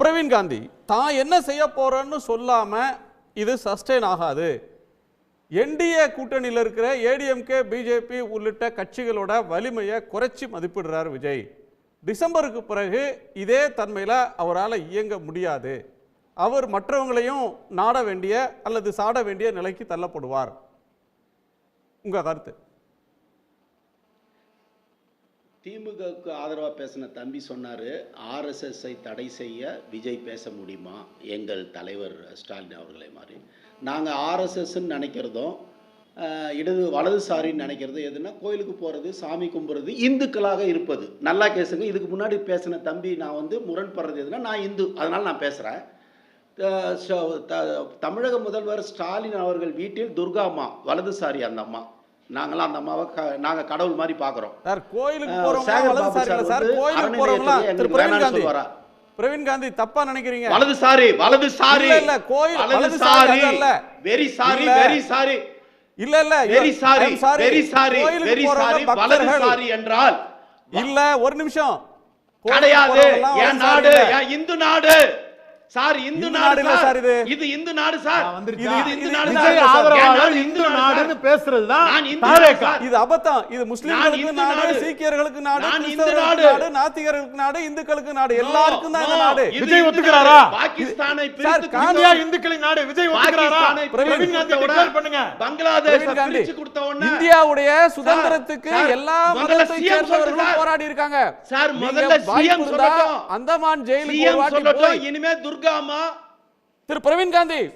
பிரவீன் காந்தி தான் என்ன செய்ய போகிறேன்னு சொல்லாம இது சஸ்டெயின் ஆகாது. என்டிஏ கூட்டணியில் இருக்கிற ஏடிஎம்கே பிஜேபி உள்ளிட்ட கட்சிகளோட வலிமையை குறைச்சி மதிப்பிடுறார் விஜய். டிசம்பருக்கு பிறகு இதே தன்மையில் அவரால் இயங்க முடியாது. அவர் மற்றவங்களையும் நாட வேண்டிய அல்லது சாட வேண்டிய நிலைக்கு தள்ளப்படுவார். உங்கள் கருத்து? திமுகவுக்கு ஆதரவாக பேசின தம்பி சொன்னார் ஆர்எஸ்எஸ்ஸை தடை செய்ய விஜய் பேச முடியுமா? எங்கள் தலைவர் ஸ்டாலின் அவர்களை மாதிரி. நாங்கள் ஆர்எஸ்எஸ்ன்னு நினைக்கிறதும் இடது வலதுசாரின்னு நினைக்கிறது எதுனா கோயிலுக்கு போகிறது சாமி கும்பிட்றது இந்துக்களாக இருப்பது. நல்லா கேசுங்க. இதுக்கு முன்னாடி பேசின தம்பி நான் வந்து முரண்படுறது எதுனா நான் இந்து. அதனால் நான் பேசுகிறேன் தமிழக முதல்வர் ஸ்டாலின் அவர்கள் வீட்டில் துர்கா அம்மா வலதுசாரி அந்த அம்மா. நாங்களாம் அந்த அம்மாவை க நாங்கள் கடவுள் மாதிரி பார்க்குறோம் சார் கோயிலுக்கு இல்ல சார் சார் கோயிலுக்கு அறநிலையத்துறை திரு பிரவீன் காந்தி? பிரவீன் காந்தி தப்பா நினைக்கிறீங்க வலதுசாரி வலதுசாரி இல்ல, இல்ல, கோயில் வலதுசாரி அல்ல. வெரி சாரி இல்ல. வெரி சாரி இல்ல இல்ல very sorry. Very sorry very sorry. வலதுசாரி என்றால் இல்ல ஒரு நிமிஷம் கிடையாது என் நாடு இல்ல. என் இந்து நாடு சார் இந்து நாடு சார் இது. இது இந்து நாடு சார்? இது இந்து நாடு விஜய் சார். ஆதரவாளர் இந்து நாடு நாடுன்னு. பேசுறது தான் நான் இந்து தாவேகா. நாடு இது அபத்தம் இது முஸ்லிம்களுக்கு நாடு. சீக்கியர்களுக்கு நாடு நான் இந்து நாடு. நாத்திகர்களுக்கு நாடு இந்துக்களுக்கு நாடு எல்லாருக்கும் தான் இந்த நாடு விஜய் ஒத்துக்கிறாரா? பாகிஸ்தானை பிரித்து காந்தியா இந்துக்களின் நாடு விஜய் ஒத்துக்கிறாரா பாகிஸ்தானை பிரவீன் காந்தி உடனே பண்ணுங்க பங்களாதேஷ பிரிச்சு கொடுத்த உடனே இந்தியாவுடைய சுதந்திரத்துக்கு எல்லா மதத்தை சேர்ந்தவர்களும். போராடி இருக்காங்க சார், முதல்ல இருந்தா சொல்லட்டும். அந்தமான் ஜெயிலுக்கு ஒரு சிஎம் வாட்டி போய் இனிமே அம்மா திரு பிரவீன் காந்தி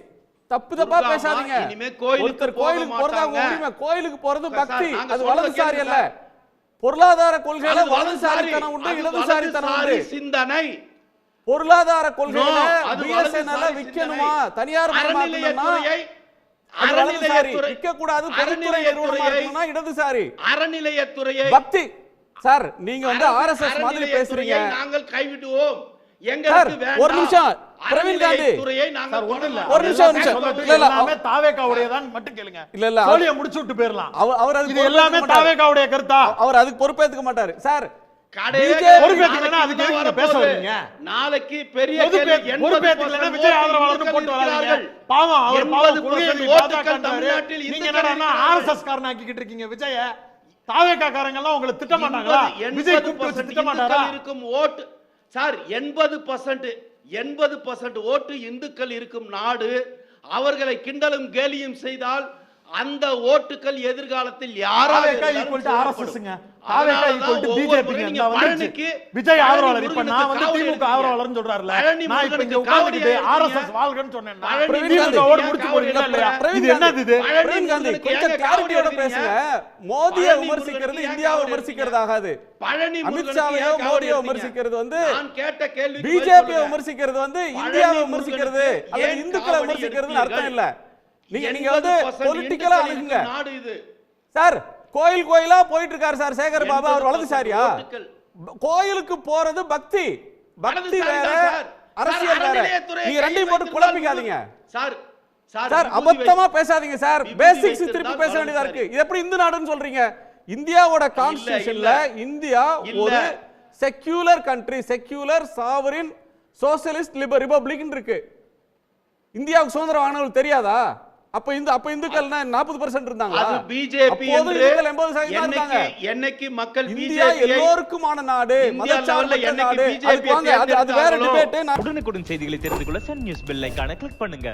தப்பு தப்பா பேசாதீங்க. இனிமே கோயிலுக்கு ஒருத்தர் கோயிலுக்கு போறது. உரிமை. கோயிலுக்கு போறது பக்தி. அது வலதுசாரி அல்ல. பொருளாதார கொள்கையில வலதுசாரித்தனம் உண்டு இடதுசாரித்தனம் உண்டு. சிந்தனை. பொருளாதார கொள்கையில பிஎஸ்என்எல் சிந்தனை. தனியார் அறநிலையத்துறை விற்க கூடாது பொதுத்துறை இடதுசாரி. அறநிலையத்துறையை பக்தி. சார் நீங்க வந்து ஆர்எஸ்எஸ் மாதிரி பேசுறீங்க. நாங்கள் கைவிடுவோம். ஒரு நிமிஷம். பிரவீன் காந்தி. ஒரு நிமிஷம், ஒரு நிமிஷம். சொல்லட்டும், இல்ல, இல்ல, எல்லாமே தாவேகாவுடையதான் மட்டும் கேளுங்க. இல்ல இல்ல முடிச்சு விட்டு போயிரலாம் அவர் இது எல்லாமே. தாவேகாவுடைய கருத்தா? அவர் அதுக்கு பொறுப்பேத்துக்க மாட்டாரு. சார் நாளைக்கு பெரிய பொறுப்பே- கேள்வி, 80% பொறுப்பேத்துக்கலைன்னா விஜய் ஆதரவாளர்னு இந்துக்கள் போட்டு வராதீங்க. இருக்கிறார்கள். பாவம் அவர் பாவம் 80% கொள்கையை நீ ஓட்டுக்கள் பாஜகன்றாரு. தமிழ்நாட்டில் நீங்க இந்துக்கள் என்னடா இருக்கிறார்கள். ஆர்எஸ்எஸ் காரன் ஆக்கிக்கிட்டு இருக்கீங்க விஜய? தாவேகா காரங்க எல்லாம் உங்களை திட்ட மாட்டாங்களா எண்பது- விஜய் கூப்பிட்டு வச்சு percent திட்ட மாட்டாரா இந்துக்கள் இருக்கும் ஓட்டு சார் எண்பது பர்சன்ட் எண்பது பர்சன்ட் ஓட்டு இந்துக்கள் இருக்கும் நாடு அவர்களை கிண்டலும் கேலியும் செய்தால் அந்த ஓட்டுகள் எதிர்காலத்தில் விஜய் ஆதரவாளர். இப்ப நான் வந்து காவடி திமுக எடுத்தீங்க. ஆதரவாளர்னு சொல்றாருல பழனி நான் இப்ப இங்க முருகனுக்கு உட்கார்ந்துட்டு காவடி ஆர்எஸ்எஸ் எடுத்தீங்க. வாழ்கன்னு சொன்னேன்னா பழனி பிரவீன் காந்தி, திமுக ஓடு ஏன் முடிச்சு காவடி போறீங்களா இல்லையா? எடுத்தீங்க? பிரவீன் இது என்னது இது? பழனி பிரவீன் காந்தி முருகனுக்கு கொஞ்சம் ஏங்க காவடி கிளாரிட்டியோட எடுக்கிறீங்க? பேசுங்க. மோதியை விமர்சிக்கிறது இந்தியாவை விமர்சிக்கிறது ஆகாது. அமித்ஷாவையோ மோடியோ? விமர்சிக்கிறது வந்து நான் கேட்ட பிஜேபியை. விமர்சிக்கிறது வந்து இந்தியாவை விமர்சிக்கிறது. அல்லது ஏன் இந்துக்களை விமர்சிக்கிறதுன்னு அர்த்தம் இல்ல. நீங்க நீங்க 80% வந்து பொலிட்டிக்கலா அணுகுங்க நாடு இது? சார் கோயில் கோயிலா போயிட்டு இருக்காரு சார் சேகர் பாபா அவர் 80% வலதுசாரியா? கோயிலுக்கு போறது பக்தி. பக்தி வேற. அரசியல் வேற. நீங்க ரெண்டையும் போட்டு குழப்பிக்காதீங்க. சார் சார் அபத்தமா பேசாதீங்க சார். பேசிக்ஸ் திருப்பி பேச வேண்டியதா இருக்கு. இது எப்படி இந்து நாடுன்னு சொல்றீங்க? இந்தியாவோட கான்ஸ்டிடியூஷன்ல இந்தியா. ஒரு secular country secular sovereign socialist liberal republic இருக்கு. இந்தியாவுக்கு சுதந்திரம் வாங்கினவங்களுக்கு தெரியாதா? அப்ப இந்த அப்ப இந்துக்கள் நாற்பது பர்சன்ட் இருந்தாங்களா? அது பிஜேபி எண்பது சதவீதம் இருந்தாங்க. என்னைக்கு மக்கள் இந்தியா பிஜேபி எல்லோருக்குமான நாடு இந்தியா மதச்சார்பற்ற நாடு. அது அது வேற டிபேட் உடனுக்குடன் செய்திகளை தெரிந்து கொள்ள சன் நியூஸ் பெல் ஐகானை கிளிக் பண்ணுங்க.